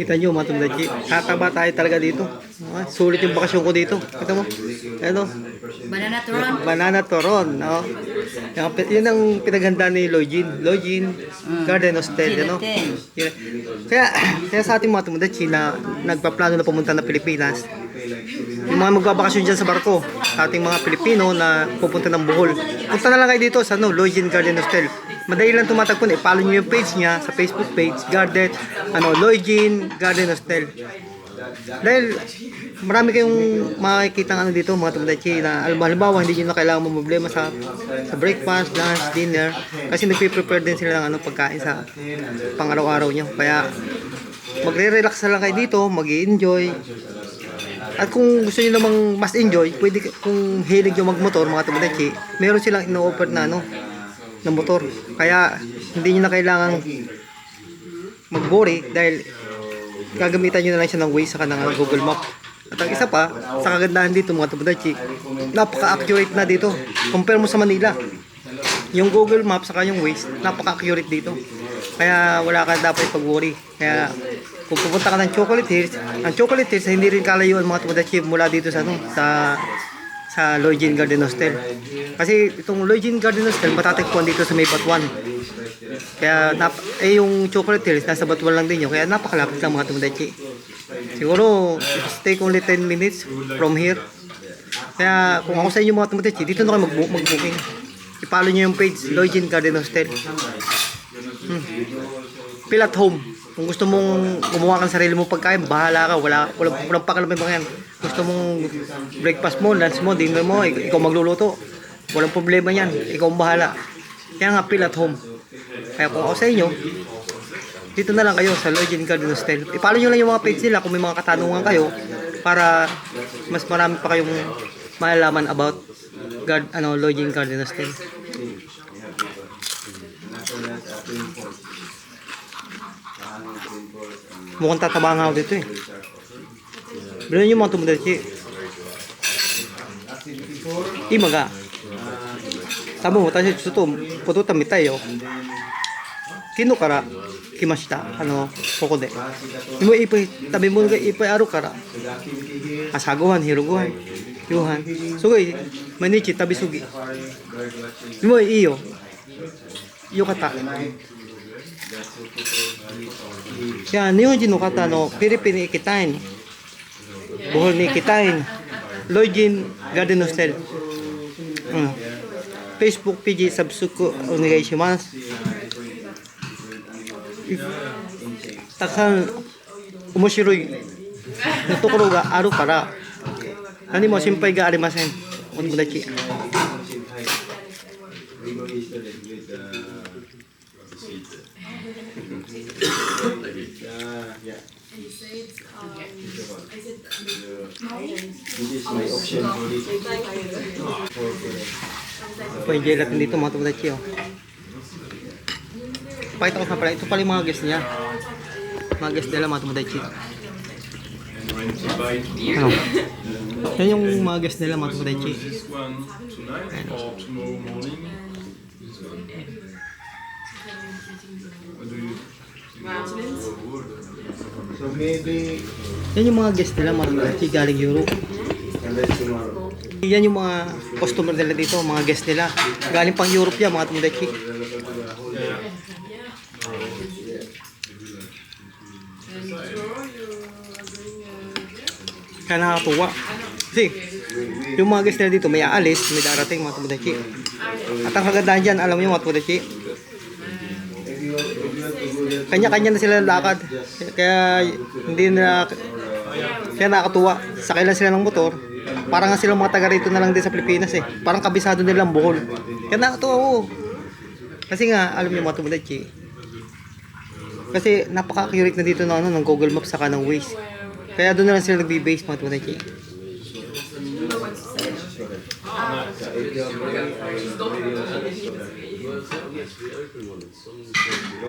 Kita nyo mga tumdachi. Tataba tayo talaga dito. Ah, sulit yung bakasyon ko dito. Kita mo? Ano? Banana turon. Banana Toron. No? Yung, yun ang pinaghanda ni Login. Login Garden Hostel. Ano? Kaya, kaya sa ating mga tumdachi na nagpaplano na pumunta na Pilipinas, yung mga magbabakasyon dyan sa barko, sa ating mga Pilipino na pupunta ng Bohol. Punta na lang kayo dito sa no, Login Garden Hostel. Madali lang tumatagpon eh. Follow nyo yung page niya sa Facebook page, Garden, ano, Login Garden Hostel. Dahil marami kayong makikita ano dito mga tumdachi na halimbawa hindi nyo na kailangan mo problema sa sa breakfast, lunch, dinner kasi nagpe-prepare din sila ng ano pagkain sa pang-araw-araw nyo. Kaya magre-relax na lang kayo dito, mag enjoy at kung gusto niyo namang mas enjoy, pwede kung hilig niyo magmotor mga tumadachi, meron silang ino-offer na ano na motor. Kaya hindi niyo na kailangan mag-worry dahil gagamitan niyo na lang siya ng Waze saka ng Google Map. At ang isa pa, sa kagandahan dito mga tumadachi, napaka-accurate na dito. Compare mo sa Manila. Yung Google Map saka yung Waze, napaka-accurate dito. Kaya wala ka dapat pag-worry. Kaya kung pupunta ka ng Chocolate Hills, ang Chocolate Hills hindi rin kalayuan mga tumadachi mula dito sa ano, sa sa Login Garden Hostel. Kasi itong Login Garden Hostel matatagpuan dito sa May Batuan. Kaya nap eh yung Chocolate Hills nasa Batuan lang din yun. Kaya napakalapit lang mga tumadachi. Siguro take only 10 minutes from here. Kaya kung ako sa inyo mga tumadachi, dito na kayo mag- mag-booking. I-follow nyo yung page Login Garden Hostel. Hmm. Feel at home. Kung gusto mong gumawa ka ng sarili mong pagkain, bahala ka. Wala, walang, walang pakalam yung yan. Gusto mong breakfast mo, lunch mo, dinner mo, ik- ikaw magluluto. Walang problema yan. Ikaw ang bahala. Kaya nga, feel at home. Kaya kung ako sa inyo, dito na lang kayo sa Login Garden Hostel. I-follow nyo lang yung mga page nila kung may mga katanungan kayo para mas marami pa kayong malalaman about guard, ano, Login Garden Hostel. Mukhang tataba nga ako dito eh. Bilhin nyo mga tumudachi. Imaga. Tabo mo, tayo suto, puto tamitay yo. Kino kara, kimashita, ano, koko de. Imo ipay, tabi mo nga ipay aro kara. Asaguhan, hiruguhan, yuhan. Sugay, manichi, tabi sugi. Imo iyo. Iyo kata. じゃあ日本人の方のフィリピンに行きたいの？ボホに行きたいの？ロイジンガーデンのステル、うん、Facebook ページサブスクお願いします。たくさん面白いところがあるから何も心配がありません。お友達。Po enjoy natin dito mga tumudachi oh. Pakita ko sa pala, ito pala yung mga guest niya. Mga guest nila mga tumudachi. Ano? Yan yung mga guest nila mga tumudachi. This one tonight or tomorrow morning. What do you So maybe Yan yung mga guest nila mga tumudachi galing Europe. and then tomorrow. Yan yung mga customer nila dito, mga guest nila. Galing pang Europe yan mga tumudachi. Kaya nakakatuwa. Kasi, yung mga guest nila dito, may aalis, may darating mga tumudachi. At ang kagandahan dyan, alam mo yung mga tumudachi, kanya-kanya na sila lakad. Kaya hindi na kaya nakakatuwa. Sakay lang sila ng motor. Parang nga silang mga taga rito na lang din sa Pilipinas eh. Parang kabisado nilang buhol. Kaya nakakatuwa oo. Kasi nga, alam niyo mga tumudachi. Kasi napaka-accurate na dito ng, ano, ng Google Maps saka ng Waze. Kaya doon na lang sila nagbe-base mga Well, so, yes, we opened one.